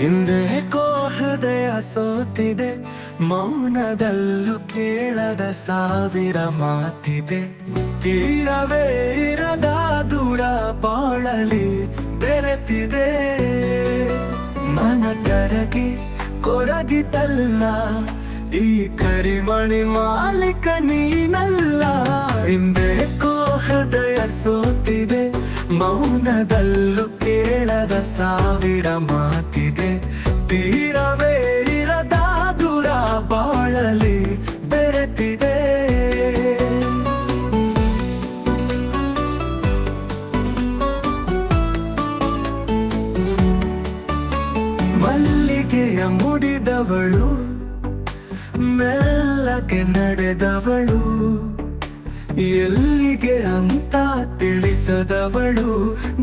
ಹಿಂದೆ ಹೃದಯ ಸೋತಿದೆ, ಮೌನದಲ್ಲೂ ಕೇಳದ ಸಾವಿರ ಮಾತಿದೆ. ತೀರವೇ ಇರದ ದೂರ ಬಾಳಲಿ ಬೆರೆತಿದೆ. ಮನ ಕರಗಿ ಕೊರಗಿತಲ್ಲ, ಈ ಕರಿಮಣಿ ಮಾಲಿಕ ನೀನಲ್ಲ. ಹಿಂದೆ ಹೃದಯ ಸೋತಿದೆ, ಮೌನದಲ್ಲೂ ಕೇಳದ ಸಾವಿರ ಮಾತಿದೆ. ಬೆರೆತಿದೆ. ಮಲ್ಲಿಗೆಯ ಮುಡಿದವಳು ಮೆಲ್ಲಗೆ ನಡೆದವಳು ಎಲ್ಲಿಗೆ ಅಂತ ತಿಳಿಸದವಳು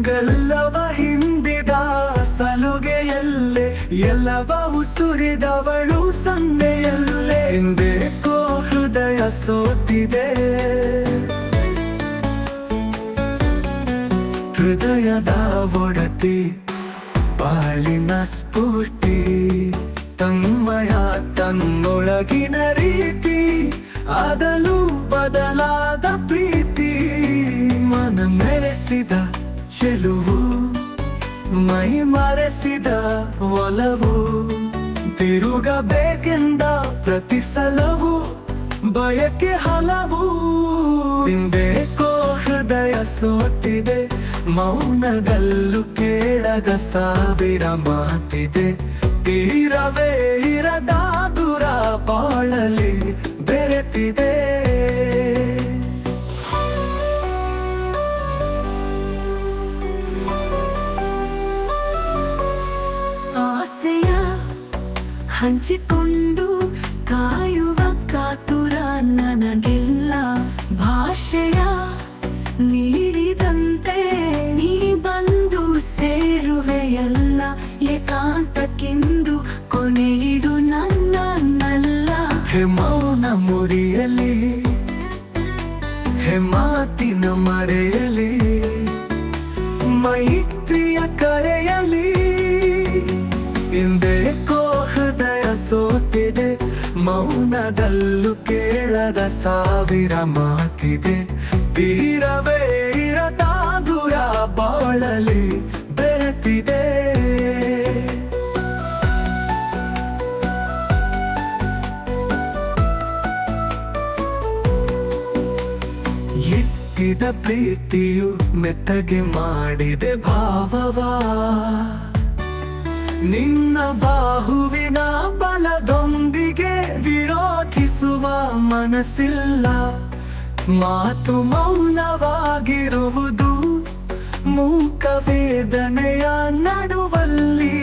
ಗಲ್ಲವ ಹಿಂದಿದ ಸಲುಗೆಯಲ್ಲೇ, ಎಲ್ಲವ ಉಸುರಿದವಳು ಸಂದೆಯಲ್ಲೇ. ಬೇಕೋ ಹೃದಯ ಸೋತಿದೆ. ಹೃದಯದ ಒಡತಿ ಬಾಳಿನ ಸ್ಫೂರ್ತಿ, ತನ್ಮಯ ತನ್ನೊಳಗಿನ ರೀತಿ ಅದಲು ಬದಲಾದ ಮೈ ಮರೆಸಿದ ಒಲವು, ತಿರುಗಬೇಕೆಂದ ಪ್ರತಿ ಸಲವು ಬಯಕೆ ಹಲವು. ಹಿಂದೇಕೋ ಹೃದಯ ಸೋತಿದೆ, ಮೌನದಲ್ಲೂ ಕೇಳದ ಸಾವಿರ ಮಾತಿದೆ, ತೀರವೇ ಇರದ ಹಂಚಿಕೊಂಡು ಕಾಯುವ ಕಾತುರ ನನಗೆಲ್ಲ ಭಾಷೆಯ ನೀಡಿದಂತೆ ನೀ ಬಂದು ಸೇರುವೆಯಲ್ಲ, ಏಕಾಂತಕ್ಕೆಂದು ಕೊನೆಯಿಡು ನನ್ನನ್ನಲ್ಲ. ಹೆಮೌನ ಮುರಿಯಲಿ ಹೆಮಾತಿನ ಮರೆಯಲಿ ಮೌನದಲ್ಲೂ ಕೇಳದ ಸಾವಿರ ಮಾತಿದೆ. ತೀರವೇ ಇರದ ಬಾಳಲಿ ಬೆರೆತಿದೆ. ಎತ್ತಿದ ಪ್ರೀತಿಯು ಮೆತ್ತಗೆ ಮಾಡಿದೆ ಭಾವವಾ. ನಿನ್ನ ಬಾಹುವಿನ ಮನಸ್ಸಿಲ್ಲ. ಮಾತು ಮೌನವಾಗಿರುವುದು. ಮೂಕ ವೇದನೆಯ ನಡುವಲ್ಲಿ